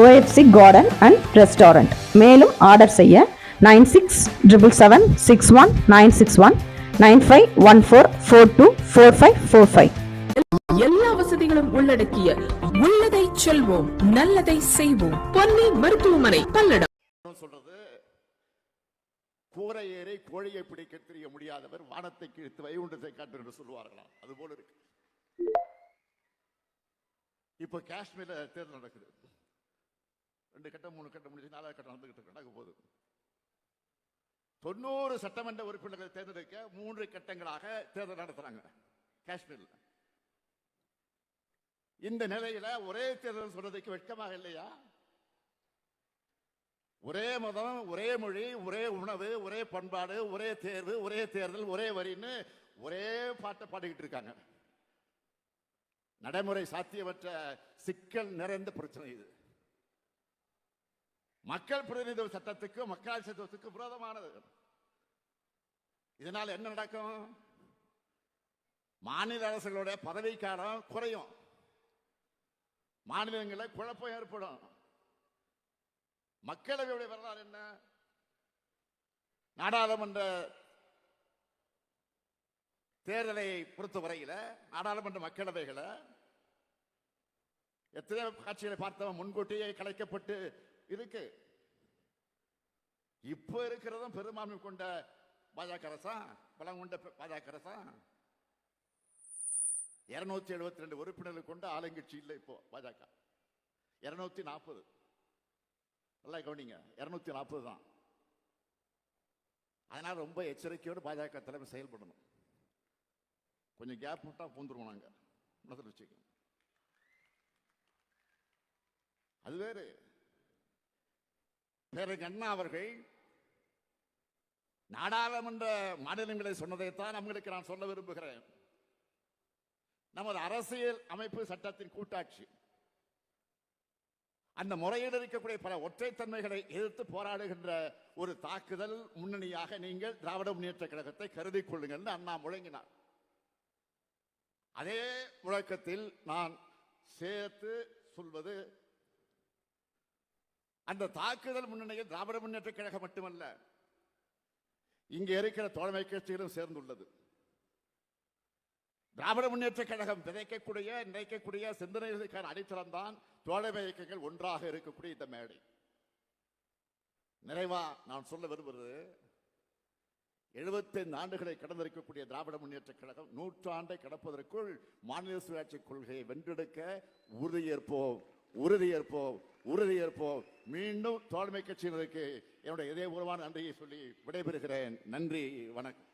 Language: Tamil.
ஓஎஃப்சி கார்டன் அண்ட் ரெஸ்டாரண்ட் மேலும் ஆர்டர் செய்ய nine six triple seven six one nine six one nine five one four four two four five four five எல்லா வசதிகளும் உள்ளடக்கிய உள்ளதை செல்வோம் நல்லதை செய்வோம். பொன்னி மருத்துவமனை பல்லடம். சொல்றது கூரை ஏறி கோழியை பிடிக்க தெரிய முடியாதவர் வானத்தை கிழித்து வைகுண்டத்தை காட்டு என்று சொல்லுவார்களாம். அது போல இருக்கு. இப்ப காஷ்மீர்ல தேர்தல் நடக்குது. ரெண்டு கட்டம் மூணு கட்டம் முடிஞ்சு நாலாவது கட்டம் நடந்துகிட்டு நடக்க போகுது. தொண்ணூறு சட்டமன்ற உறுப்பினர்களை தேர்ந்தெடுக்க மூன்று கட்டங்களாக தேர்தல் நடத்துறாங்க காஷ்மீரில். இந்த நிலையில ஒரே தேர்தல் சொல்றதுக்கு வெட்கமாக இல்லையா? ஒரே மதம் ஒரே மொழி ஒரே உணவு ஒரே பண்பாடு ஒரே தேர்வு ஒரே தேர்தல் ஒரே வரின்னு ஒரே பாட்டை பாடிக்கிட்டு இருக்காங்க. நடைமுறை சாத்தியமற்ற சிக்கல் நிறைந்த பிரச்சனை இது. மக்கள் பிரதிநிதித்துவ சட்டத்துக்கு மக்களாட்சி சட்டத்துக்கு விரோதமானது. இதனால் என்ன நடக்கும்? மாநில அரசுகளுடைய பதவிக்காலம் குறையும். மாநிலங்களில் குழப்பம் ஏற்படும். மக்களவையுடைய வரலாறு என்ன? நாடாளுமன்ற தேர்தலை பொறுத்தவரையில நாடாளுமன்ற மக்களவைகளை எத்தனை காட்சிகளை பார்த்தவன் முன்கூட்டியே கலைக்கப்பட்டு இருக்கு. இப்போ இருக்கிறதும் பெரும்பான்மை கொண்ட பாஜக அரசா? பலம் கொண்ட பாஜக அரசா? இருநூத்தி எழுபத்தி ரெண்டு உறுப்பினர்கள் கொண்ட ஆளுங்கட்சி இல்லை இப்போ பாஜக. இருநூத்தி நாற்பது நல்லா கவனிங்க இருநூத்தி நாற்பது தான். அதனால ரொம்ப எச்சரிக்கையோடு பாஜக தலைமை செயல்படணும். கொஞ்சம் கேப் விட்டா பூந்துருவோம் நாங்க. மனசில் வச்சுக்கோங்க. அது வேறு. பேரறிஞர் அண்ணா அவர்கள் நாடாளுமன்ற மாநிலங்களை சொன்னதைத்தான் நம்மளுக்கு நான் சொல்ல விரும்புகிறேன். நமது அரசியல் அமைப்பு சட்டத்தின் கூட்டாட்சி. அந்த முறையில் இருக்கக்கூடிய பல ஒற்றைத்தன்மைகளை எதிர்த்து போராடுகின்ற ஒரு தாக்குதல் முன்னணியாக நீங்கள் திராவிட முன்னேற்ற கழகத்தை கருதி கொள்ளுங்கள் அண்ணா முழங்கினார். அதே முழக்கத்தில் நான் சேர்த்து சொல்வது அந்த தாக்குதல் முன்னணியில் திராவிட முன்னேற்ற கழகம் மட்டுமல்ல இங்கே இருக்கிற தோழமை கட்சிகளும் சேர்ந்துள்ளது. திராவிட முன்னேற்ற கழகம் விதைக்கக்கூடிய நினைக்கக்கூடிய சிந்தனைகளுக்கான அடித்தளம் தான் தோழமை இயக்கங்கள் ஒன்றாக இருக்கக்கூடிய இந்த மேடை. நிறைவா நான் சொல்ல விரும்புவது எழுபத்தைந்து ஆண்டுகளை கடந்திருக்கக்கூடிய திராவிட முன்னேற்ற கழகம் நூற்றாண்டை கடப்பதற்குள் மாநில சுயாட்சி கொள்கையை வென்றெடுக்க உறுதியேற்போம். உறுதியேற்போம் உறுதியேற்போம் மீண்டும் தோழமை கட்சியினருக்கு என்னுடைய இதயபூர்வமான நன்றியை சொல்லி விடைபெறுகிறேன். நன்றி வணக்கம்.